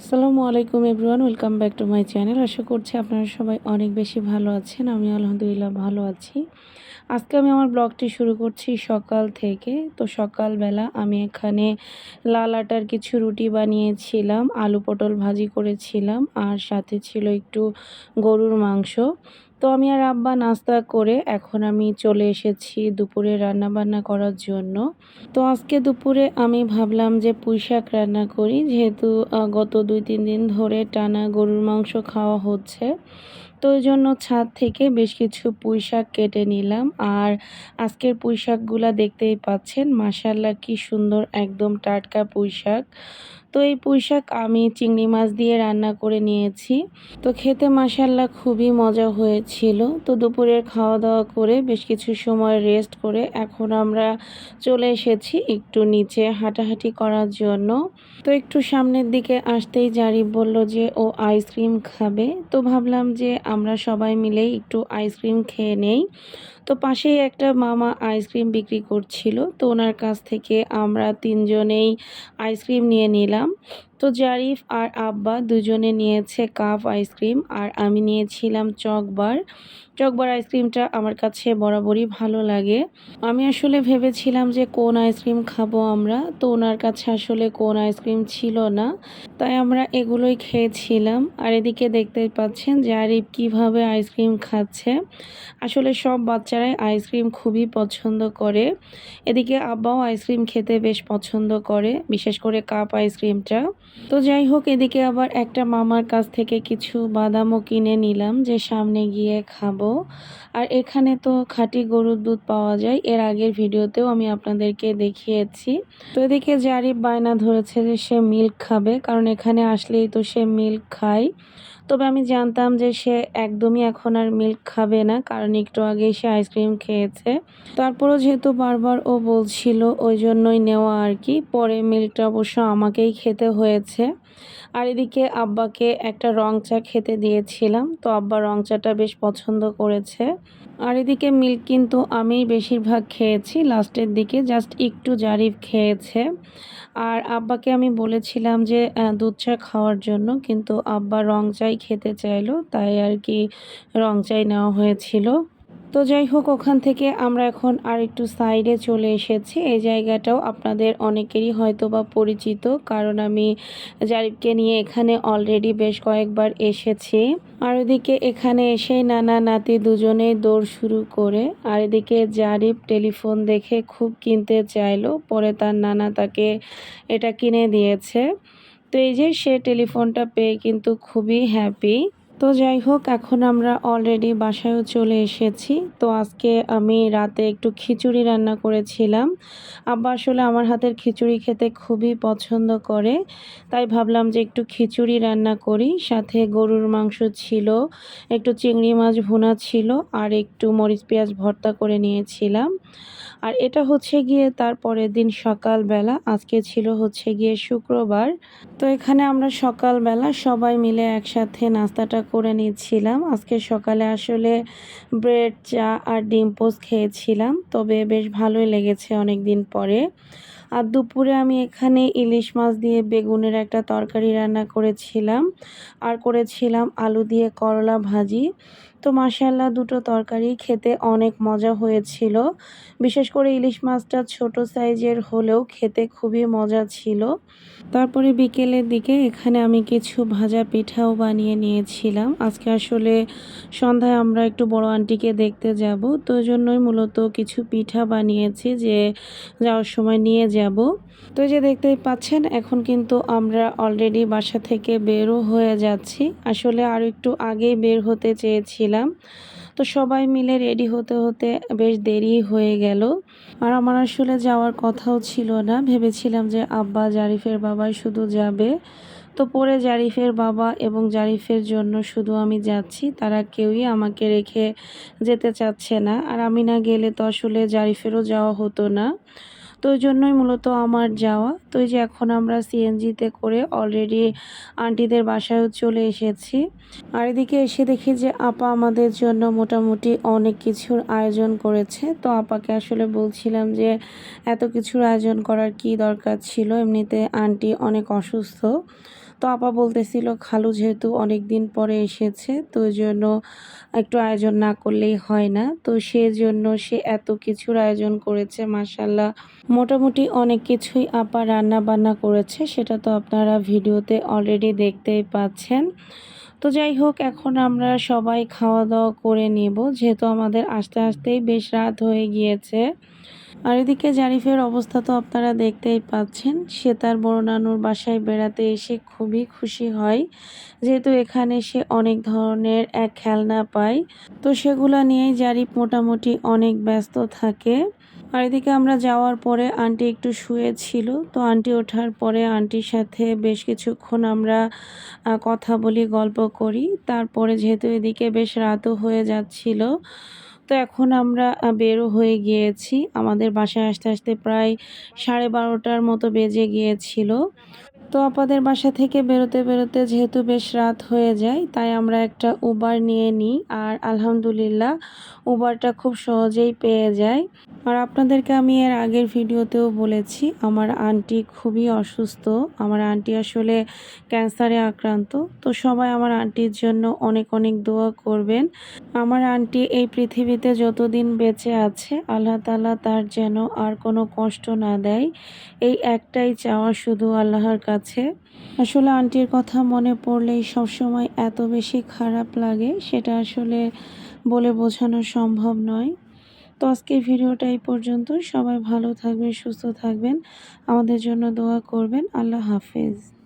আসসালামু আলাইকুম everyone, welcome back to my channel. আশা করছি আপনারা সবাই অনেক বেশি ভালো আছেন আমি আলহামদুলিল্লাহ ভালো আছি। আজকে আমি আমার ব্লগটি শুরু করছি সকাল থেকে। তো সকালবেলা আমি এখানে লাল আটার কিছু রুটি বানিয়েছিলাম, আলু পটল ভাজি করেছিলাম, আর সাথে ছিল একটু গরুর মাংস। তো আমি আর আব্বা নাস্তা করে এখন আমি চলে এসেছি দুপুরে রান্না বান্না করার জন্য। তো আজকে দুপুরে আমি ভাবলাম যে পুঁই শাক রান্না করি, যেহেতু গত দুই তিন দিন ধরে টানা গরুর মাংস খাওয়া হচ্ছে। তো ওই জন্য ছাদ থেকে বেশ কিছু পুঁই শাক কেটে নিলাম। আর আজকের পুঁই শাকগুলা দেখতেই পাচ্ছেন মাসাল্লা কি সুন্দর একদম টাটকা পুঁই শাক। তো এই পুঁইশাক আমি চিংড়ি মাছ দিয়ে রান্না করে নিয়েছি। তো খেতে মাসাল্লা খুবই মজা হয়েছিল। তো দুপুরের খাওয়া দাওয়া করে বেশ কিছু সময় রেস্ট করে এখন আমরা চলে এসেছি একটু নিচে হাঁটাহাঁটি করার জন্য। তো একটু সামনের দিকে আসতেই জারিফ বলল যে, ও আইসক্রিম খাবে। তো ভাবলাম যে আমরা সবাই মিলেই একটু আইসক্রিম খেয়ে নেই। তো পাশেই একটা মামা আইসক্রিম বিক্রি করছিল। তো ওনার কাছ থেকে আমরা তিনজনেই আইসক্রিম নিয়ে নিলাম। দিলাম। তো জারিফ আর আব্বা দুজনে নিয়েছে কাপ আইসক্রিম আর আমি নিয়েছিলাম চকবার চকবার আইসক্রিমটা আমার কাছে বরাবরই ভালো লাগে। আমি আসলে ভেবেছিলাম যে কোন আইসক্রিম খাব আমরা, তো ওনার কাছে আসলে কোন আইসক্রিম ছিল না, তাই আমরা এগুলোই খেয়েছিলাম। আর এদিকে দেখতে পাচ্ছেন যে আরিফ কীভাবে আইসক্রিম খাচ্ছে। আসলে সব বাচ্চারাই আইসক্রিম খুবই পছন্দ করে। এদিকে আব্বাও আইসক্রিম খেতে বেশ পছন্দ করে, বিশেষ করে কাপ আইসক্রিমটা। তো যাই হোক, এদিকে আবার একটা মামার কাছ থেকে কিছু বাদামও কিনে নিলাম যে সামনে গিয়ে খাব। আর এখানে তো খাঁটি গরুর দুধ পাওয়া যায়, এর আগের ভিডিওতেও আমি আপনাদেরকে দেখিয়েছি। তো এদিকে জারিফ বায়না ধরেছে যে সে মিল্ক খাবে, কারণ এখানে আসলেই তো সে মিল্ক খায়। তবে আমি জানতাম যে সে একদমই এখন আর মিল্ক খাবে না, কারণ একটু আগে সে আইসক্রিম খেয়েছে। তারপরও যেহেতু বারবার ও বলছিল, ওই জন্যই নেওয়া আর কি। পরে মিল্কটা অবশ্য আমাকেই খেতে হয়েছে। আর এদিকে আব্বাকে একটা রং চা খেতে দিয়েছিলাম, তো আব্বা রং চাটা বেশ পছন্দ করেছে। আর এদিকে মিল্ক কিন্তু আমি বেশিরভাগ খেয়েছি, লাস্টের দিকে জাস্ট একটু জারিফ খেয়েছে। আর আব্বাকে আমি বলেছিলাম যে দুধ চা খাওয়ার জন্য, কিন্তু আব্বা রং চাই খেতে চাইলো, তাই আর কি রং চাই নেওয়া হয়েছিল। তো যাই হোক, ওখান থেকে আমরা এখন আর একটু সাইডে চলে এসেছি। এই জায়গাটাও আপনাদের অনেকেরই হয়তো বা পরিচিত, কারণ আমি জারিফকে নিয়ে এখানে অলরেডি বেশ কয়েকবার এসেছি। আর ওদিকে এখানে এসে নানা নাতি দুজনেই দৌড় শুরু করে, আর এদিকে জারিফ টেলিফোন দেখে খুব কিনতে চাইলো, পরে তার নানা তাকে এটা কিনে দিয়েছে। তো এই যে সে টেলিফোনটা পেয়ে কিন্তু খুবই হ্যাপি তো যাই হোক, এখন আমরা অলরেডি বাসায়ও চলে এসেছি। তো আজকে আমি রাতে একটু খিচুড়ি রান্না করেছিলাম। আব্বা আসলে আমার হাতের খিচুড়ি খেতে খুবই পছন্দ করে, তাই ভাবলাম যে একটু খিচুড়ি রান্না করি। সাথে গরুর মাংস ছিল, একটু চিংড়ি মাছ ভুনা ছিল, আর একটু মরিচ পেঁয়াজ ভর্তা করে নিয়েছিলাম। আর এটা হচ্ছে গিয়ে তার পরের দিন সকালবেলা, আজকে ছিল হচ্ছে গিয়ে শুক্রবার। তো এখানে আমরা সকালবেলা সবাই মিলে একসাথে নাস্তাটা করে নিচ্ছিলাম। আজকে সকালে আসলে ব্রেড, চা আর ডিম পোস্ট খেয়েছিলাম, তবে বেশ ভালোই লেগেছে অনেক দিন পরে। আর দুপুরে আমি এখানে ইলিশ মাছ দিয়ে বেগুনের একটা তরকারি রান্না করেছিলাম। আর করেছিলাম আলু দিয়ে করলা ভাজি। তো মাসাল্লাহ দুটো তরকারি খেতে অনেক মজা হয়েছিল। বিশেষ করে ইলিশ মাছটা ছোট সাইজের হলেও খেতে খুবই মজা ছিল। তারপরে বিকেলের দিকে এখানে আমি কিছু ভাজা পিঠাও বানিয়ে নিয়েছিলাম। আজকে আসলে সন্ধ্যায় আমরা একটু বড় আন্টিকে দেখতে যাব। তো জন্যই মূলত কিছু পিঠা বানিয়েছি যে যাওয়ার সময় নিয়ে যাব। তো যে দেখতেই পাচ্ছেন, এখন কিন্তু আমরা অলরেডি বাসা থেকে বেরও হয়ে যাচ্ছি। আসলে আরও একটু আগেই বের হতে চেয়েছিলাম। তো সবাই মিলে রেডি হতে হতে বেশ দেরি হয়ে গেল। আর আমার আসলে যাওয়ার কথাও ছিল না। ভেবেছিলাম যে আব্বা জারিফের বাবাই শুধু যাবে। তো পরে জারিফের বাবা এবং জারিফের জন্য শুধু আমি যাচ্ছি। তারা কেউই আমাকে রেখে যেতে চাচ্ছে না। আর আমি না গেলে তো আসলে জারিফেরও যাওয়া হতো না। তো ওই জন্যই মূলত আমার যাওয়া। তো এই যে এখন আমরা সিএনজিতে করে অলরেডি আন্টিদের বাসায়ও চলে এসেছি। আর এদিকে এসে দেখি যে আপা আমাদের জন্য মোটামুটি অনেক কিছুর আয়োজন করেছে। তো আপাকে আসলে বলছিলাম যে এত কিছুর আয়োজন করার কি দরকার ছিল? এমনিতে আন্টি অনেক অসুস্থ। তো আপা বলতেছিল, খালু যেহেতু অনেক দিন পরে এসেছে, তো জন্য একটু আয়োজন না করলেই হয় না। তো সেজন্য সে এত কিছুর আয়োজন করেছে মাসাল্লাহ মোটামুটি অনেক কিছুই আপা রান্না বান্না করেছে, সেটা তো আপনারা ভিডিওতে অলরেডি দেখতেই পাচ্ছেন। তো যাই হোক, এখন আমরা সবাই খাওয়া দাওয়া করে নেব, যেহেতু আমাদের আস্তে আস্তেই বেশ রাত হয়ে গিয়েছে। আর এদিকে জারিফের অবস্থা তো আপনারা দেখতেই পাচ্ছেন। সে তার বড় নানুর বাসায় বেড়াতে এসে খুবই খুশি হয়। যেহেতু এখানে সে অনেক ধরনের এক খেলনা পায়, তো সেগুলো নিয়েই জারিফ মোটামুটি অনেক ব্যস্ত থাকে। আর এদিকে আমরা যাওয়ার পরে আন্টি একটু শুয়েছিল, তো আন্টি ওঠার পরে আন্টির সাথে বেশ কিছুক্ষণ আমরা কথা বলি, গল্প করি। তারপরে যেহেতু এদিকে বেশ রাতও হয়ে যাচ্ছিল তো এখন আমরা বেরো হয়ে গিয়েছি। আমাদের বাসায় আসতে আসতে প্রায় সাড়ে বারোটার মতো বেজে গিয়েছিল। তো আপাদের বাসা থেকে বেরোতে বেরোতে যেহেতু বেশ রাত হয়ে যায়, তাই আমরা একটা উবার নিয়ে নিই। আর আলহামদুলিল্লাহ উবারটা খুব সহজেই পেয়ে যায়। আর আপনাদেরকে আমি এর আগের ভিডিওতেও বলেছি, আমার আন্টি খুবই অসুস্থ। আমার আন্টি আসলে ক্যান্সারে আক্রান্ত। তো সবাই আমার আন্টির জন্য অনেক অনেক দোয়া করবেন। আমার আন্টি এই পৃথিবীতে যতদিন বেঁচে আছে, আল্লাহ তালা তার যেন আর কোনো কষ্ট না দেয়। এই একটাই চাওয়া, শুধু আল্লাহর কাছে আসলে আন্টির কথা মনে পড়লেই সবসময় এত বেশি খারাপ লাগে, সেটা আসলে বলে বোঝানো সম্ভব নয়। তো আজকের ভিডিওটা এই পর্যন্ত। সবাই ভালো থাকবেন, সুস্থ থাকবেন। আমাদের জন্য দোয়া করবেন। আল্লাহ হাফেজ।